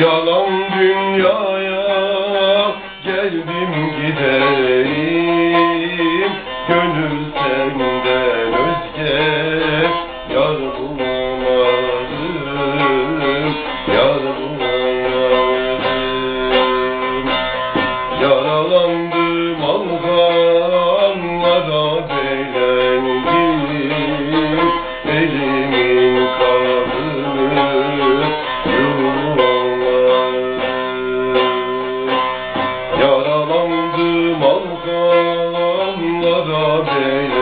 yalan dünyaya geldim giderim Gönül senden özge yar bulmaz Yollara day.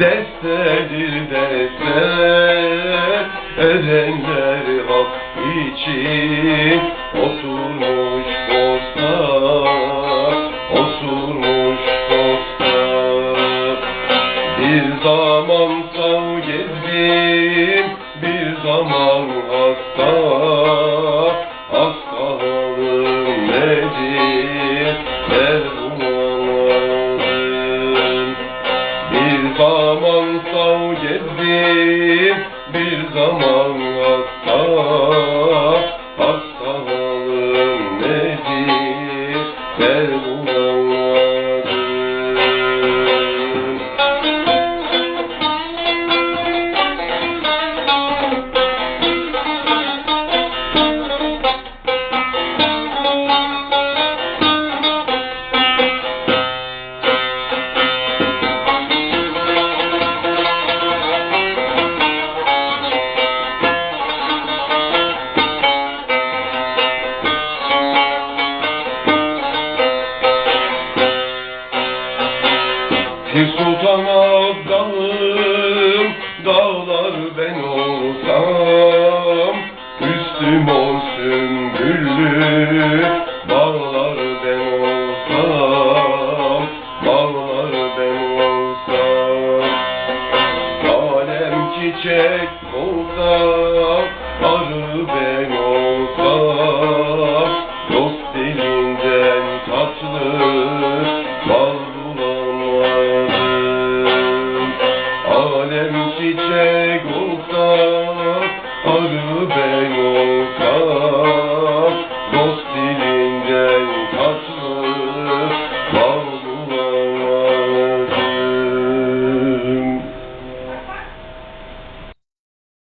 Destedir deste Erenler hak için. Oturmuş posta Oturmuş posta. Bir zaman sav gezdim bir zaman hasta Hastalığım bir zaman Bağlar ben olsam Bağlar ben olsam. Alem çiçek olsa Arı ben olsam